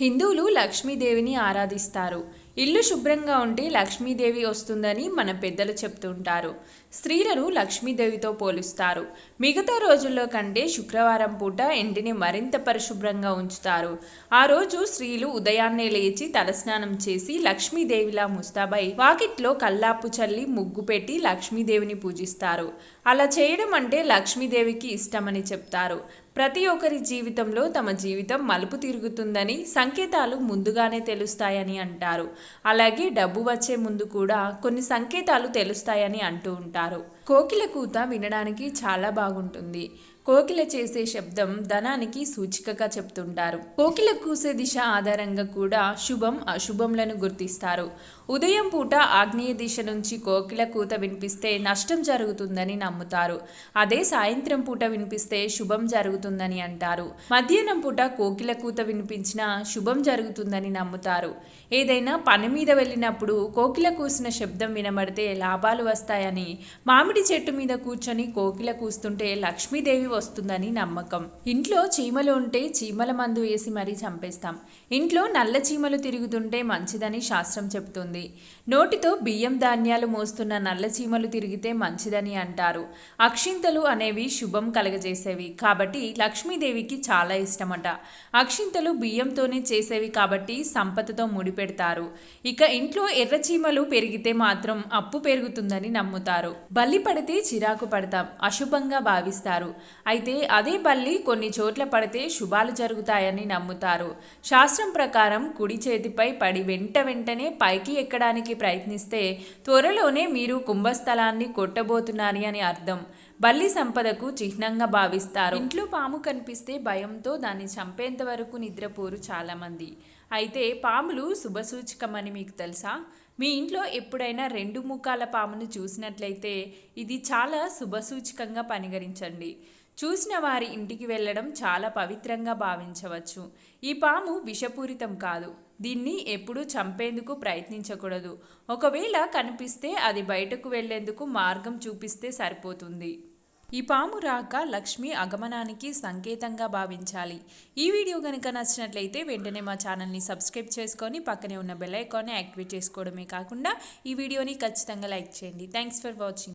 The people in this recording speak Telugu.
హిందువులు లక్ష్మీదేవిని ఆరాధిస్తారు. ఇల్లు శుభ్రంగా ఉంటే లక్ష్మీదేవి వస్తుందని మన పెద్దలు చెప్తుంటారు స్త్రీలను లక్ష్మీదేవితో పోలుస్తారు. మిగతా రోజుల్లో కంటే శుక్రవారం పూట ఇంటిని మరింత పరిశుభ్రంగా ఉంచుతారు. ఆ రోజు స్త్రీలు ఉదయాన్నే లేచి తలస్నానం చేసి లక్ష్మీదేవిలా ముస్తాబై వాకిట్లో కల్లాపు చల్లి ముగ్గు పెట్టి లక్ష్మీదేవిని పూజిస్తారు. అలా చేయడం అంటే లక్ష్మీదేవికి ఇష్టమని చెప్తారు. ప్రతి ఒక్కరి జీవితంలో తమ జీవితం మలుపు తిరుగుతుందని సంకేతాలు ముందుగానే తెలుస్తాయని అంటారు. అలాగే డబ్బు వచ్చే ముందు కూడా కొన్ని సంకేతాలు తెలుస్తాయని అంటూ ఉంటారు. కోకిల కూత వినడానికి చాలా బాగుంటుంది. కోకిల చేసే శబ్దం ధనానికి సూచికగా చెప్తుంటారు. కోకిల కూసే దిశ ఆధారంగా కూడా శుభం అశుభంలను గుర్తిస్తారు. ఉదయం పూట ఆగ్నేయ దిశ నుంచి కోకిల కూత వినిపిస్తే నష్టం జరుగుతుందని నమ్ముతారు. అదే సాయంత్రం పూట వినిపిస్తే శుభం జరుగుతుందని అంటారు. మధ్యాహ్నం పూట కోకిల కూత వినిపించినా శుభం జరుగుతుందని నమ్ముతారు. ఏదైనా పని మీద వెళ్ళినప్పుడు కోకిల కూసిన శబ్దం వినబడితే లాభాలు వస్తాయని మామిడి చెట్టు మీద కూర్చొని కోకిల కూస్తుంటే లక్ష్మీదేవి వస్తుందని నమ్మకం. ఇంట్లో చీమలు ఉంటే చీమల మందు వేసి మరీ చంపేస్తాం. ఇంట్లో నల్ల చీమలు తిరుగుతుంటే మంచిదని శాస్త్రం చెబుతుంది. నోటితో బియ్యం ధాన్యాలు మోస్తున్న నల్ల చీమలు తిరిగితే మంచిదని అంటారు. అక్షింతలు అనేవి శుభం కలగజేసేవి కాబట్టి లక్ష్మీదేవికి చాలా ఇష్టమట. అక్షింతలు బియ్యంతోనే చేసేవి కాబట్టి సంపదతో ముడిపెడతారు. ఇక ఇంట్లో ఎర్ర చీమలు పెరిగితే మాత్రం అప్పు పెరుగుతుందని నమ్ముతారు. బల్లి పడితే చిరాకు పడతాం అశుభంగా భావిస్తారు. అయితే అదే బల్లి కొన్ని చోట్ల పడితే శుభాలు జరుగుతాయని నమ్ముతారు. శాస్త్రం ప్రకారం కుడి చేతిపై పడి వెంట వెంటనే పైకి ఎక్కడానికి ప్రయత్నిస్తే త్వరలోనే మీరు కుంభస్థలాన్ని కొట్టబోతున్నారని అని అర్థం. బల్లి సంపదకు చిహ్నంగా భావిస్తారు. ఇంట్లో పాము కనిపిస్తే భయంతో దాన్ని చంపేంత వరకు నిద్రపోరు చాలామంది. అయితే పాములు శుభసూచకమని మీకు తెలుసా? మీ ఇంట్లో ఎప్పుడైనా రెండు ముఖాల పామును చూసినట్లయితే ఇది చాలా శుభసూచకంగా పరిగణించండి చూసిన వారి ఇంటికి వెళ్ళడం చాలా పవిత్రంగా భావించవచ్చు. ఈ పాము విషపూరితం కాదు. దీన్ని ఎప్పుడూ చంపేందుకు ప్రయత్నించకూడదు. ఒకవేళ కనిపిస్తే అది బయటకు వెళ్ళేందుకు మార్గం చూపిస్తే సరిపోతుంది. ఈ పాము రాక లక్ష్మి అగమనానికి సంకేతంగా భావించాలి. ఈ వీడియో కనుక నచ్చినట్లయితే వెంటనే మా ఛానల్ని సబ్స్క్రైబ్ చేసుకొని పక్కనే ఉన్న బెల్ ఐకాన్ని యాక్టివేట్ చేసుకోవడమే కాకుండా ఈ వీడియోని ఖచ్చితంగా లైక్ చేయండి. Thanks for watching.